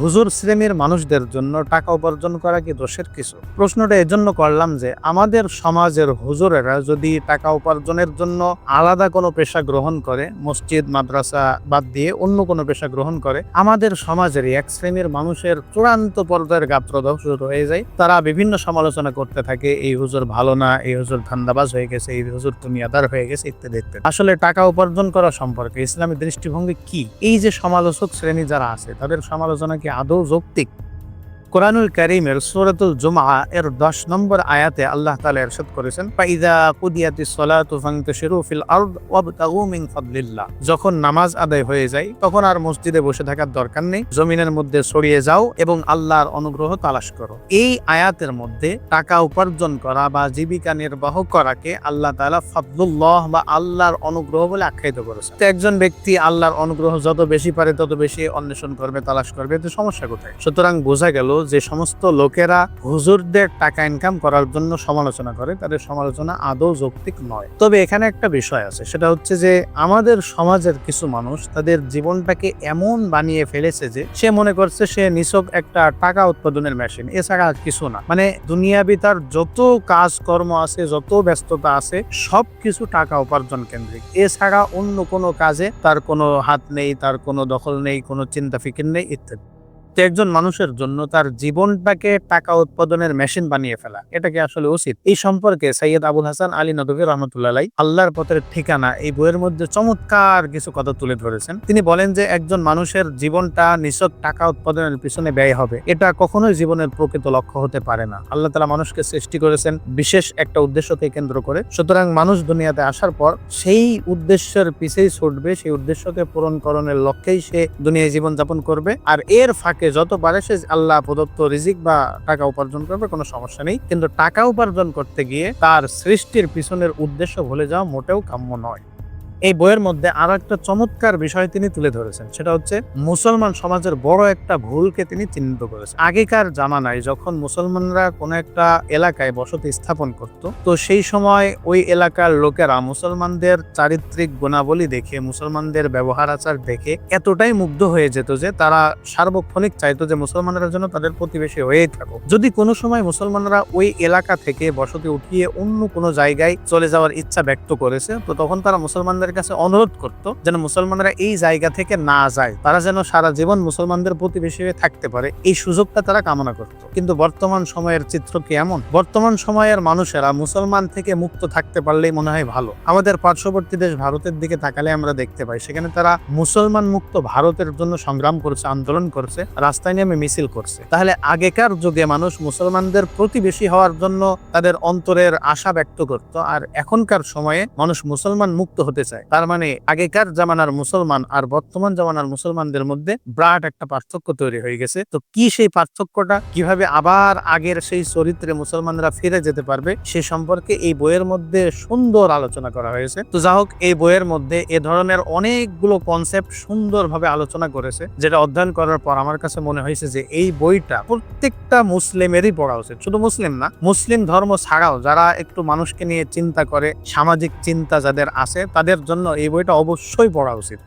হুজুর শ্রেণির মানুষদের জন্য টাকা উপার্জন করা কি দোষের কিছু? প্রশ্নটা এজন্য করলাম যে, আমাদের সমাজের হুজুরেরা যদি টাকা উপার্জনের জন্য আলাদা কোনো পেশা গ্রহণ করে, মসজিদ, মাদ্রাসা বাদ দিয়ে অন্য কোনো পেশা গ্রহণ করে, আমাদের সমাজের এক শ্রেণির মানুষের চূড়ান্ত পর্যায়ের গাত্রদাহ শুরু হয়ে যায়। তারা বিভিন্ন সমালোচনা করতে থাকে, এই হুজুর ভালো না, এই হুজুর ধান্দাবাজ হয়ে গেছে, এই হুজুর দুনিয়াদার হয়ে গেছে, ইত্যাদি ইত্যাদি। আসলে টাকা উপার্জন করা সম্পর্কে ইসলামী দৃষ্টিভঙ্গি কি? এই যে সমালোচক শ্রেণি যারা আছে, তাদের সমালোচনা কি আদৌ যৌক্তিক? কোরআনুল করিমের সুরাতুল জুমআ এর 10 নম্বর আয়াতে আল্লাহ তাআলা ইরশাদ করেছেন, ফাইদা কুদিয়াতিস সালাতু ফিল ফাদলিল্লাহ। যখন নামাজ আদায় হয়ে যায়, তখন আর মসজিদে বসে থাকার দরকার নেই, জমিনের মধ্যে ছড়িয়ে যাও এবং আল্লাহর অনুগ্রহ তালাশ করো। এই আয়াতের মধ্যে টাকা উপার্জন করা বা জীবিকা নির্বাহ করাকে আল্লাহ তাআলা ফাদলুল্লাহ বা আল্লাহর অনুগ্রহ বলে আখ্যায়িত করেছে তো একজন ব্যক্তি আল্লাহর অনুগ্রহ যত বেশি পারে তত বেশি অন্বেষণ করবে, তালাশ করবে, এতে সমস্যা কোথায়? সুতরাং বোঝা গেল যে সমস্ত লোকেরা হুজুরদের টাকা ইনকাম করার জন্য সমালোচনা করে, তাদের সমালোচনা আদৌ যৌক্তিক নয়। তবে এখানে একটা বিষয় আছে, সেটা হচ্ছে যে আমাদের সমাজের কিছু মানুষ তাদের জীবনটাকে এমন বানিয়ে ফেলেছে যে সে মনে করছে সে নিছক একটা টাকা উৎপাদনের মেশিন এছাড়া কিছু না। মানে দুনিয়াবি তার যত কাজকর্ম আছে, যত ব্যস্ততা আছে সব কিছু টাকা উপার্জন কেন্দ্রিক। এছাড়া অন্য কোনো কাজে তার কোনো হাত নেই, তার কোনো দখল নেই, কোনো চিন্তা ফিকির নেই, ইত্যাদি। একজন মানুষের জন্য তার জীবনটাকে টাকা উৎপাদনের মেশিন বানিয়ে ফেলা। এটা কি আসলে উচিত? এই সম্পর্কে সৈয়দ আবুল হাসান আলী নদভী রহমতুল্লাহ আল্লাহর পথের ঠিকানা এই বইয়ের মধ্যে চমৎকার কিছু কথা তুলে ধরেছেন। তিনি বলেন যে, একজন মানুষের জীবনটা নিছক টাকা উৎপাদনের পিছনে ব্যয় হবে। এটা কখনোই জীবনের প্রকৃত লক্ষ্য হতে পারে না। আল্লাহ তালা মানুষকে সৃষ্টি করেছেন বিশেষ একটা উদ্দেশ্যকে কেন্দ্র করে। সুতরাং মানুষ দুনিয়াতে আসার পর সেই উদ্দেশ্যের পিছেই ছুটবে, সেই উদ্দেশ্যকে পূরণকরণের লক্ষ্যেই সে দুনিয়ায় জীবন যাপন করবে। আর এর ফাঁকে যত পারে সে আল্লাহ প্রদত্ত রিজিক বা টাকা উপার্জন করবে, কোনো সমস্যা নেই। কিন্তু টাকা উপার্জন করতে গিয়ে তার সৃষ্টির পিছনের উদ্দেশ্য ভুলে যাওয়া মোটেও কাম্য নয়। এই বইয়ের মধ্যে আরও একটা চমৎকার বিষয় তিনি তুলে ধরেছেন। সেটা হচ্ছে মুসলমান সমাজের বড় একটা ভুলকে তিনি চিহ্নিত করেছেন। আগেকার জামানায় যখন মুসলমানরা কোনো একটা এলাকায় বসতি স্থাপন করত, তো সেই সময় ওই এলাকার লোকেরা মুসলমানদের চারিত্রিক গুণাবলী দেখে, মুসলমানদের ব্যবহার আচার দেখে এতটাই মুগ্ধ হয়ে যেত যে তারা সার্বক্ষণিক চাইতো যে মুসলমানরা যেন তাদের প্রতিবেশী হয়েই থাকুক। যদি কোনো সময় মুসলমানরা ওই এলাকা থেকে বসতি উঠিয়ে অন্য কোনো জায়গায় চলে যাওয়ার ইচ্ছা ব্যক্ত করেছে, তো তখন তারা মুসলমানদের কাছে অনুরোধ করত যেন মুসলমানরা এই জায়গা থেকে না যায়। তারা যেন সারা জীবন মুসলমানদের প্রতিবেশী হয়ে থাকতে পারে। এই সুযোগটা তারা কামনা করত। কিন্তু বর্তমান সময়ের চিত্র কি এমন? বর্তমান সময়ের মানুষেরা মুসলমান থেকে মুক্ত থাকতে পারলেই মনে হয় ভালো। আমাদের পার্শ্ববর্তী দেশ ভারতের দিকে তাকালে আমরা দেখতে পাই, সেখানে তারা মুসলমান মুক্ত ভারতের জন্য সংগ্রাম করছে, আন্দোলন করছে, রাস্তায় নেমে মিছিল করছে। তাহলে আগেকার যুগে মানুষ মুসলমানদের প্রতিবেশী হওয়ার জন্য তাদের অন্তরের আশা ব্যক্ত করত। আর এখনকার সময়ে মানুষ মুসলমান মুক্ত হতে চায়। তার মানে আগেকার জামানার মুসলমান আর বর্তমান জামানার মুসলমানদের মধ্যে বিরাট একটা পার্থক্য তৈরি হয়ে গেছে। তো কি সেই পার্থক্যটা, কীভাবে আবার আগের সেই চরিত্রে মুসলমানরা ফিরে যেতে পারবে, সে সম্পর্কে এই বইয়ের মধ্যে সুন্দর আলোচনা করা হয়েছে। তো যা হোক, এই বইয়ের মধ্যে এ ধরনের অনেকগুলো কনসেপ্ট সুন্দরভাবে আলোচনা করেছে, যেটা অধ্যয়ন করার পর আমার কাছে মনে হয়েছে যে এই বইটা প্রত্যেকটা মুসলিমেরই পড়া উচিত। শুধু মুসলিম না, মুসলিম ধর্ম ছাড়াও যারা একটু মানুষকে নিয়ে চিন্তা করে, সামাজিক চিন্তা যাদের আছে, তাদের জন্য এই বইটা অবশ্যই পড়া উচিত।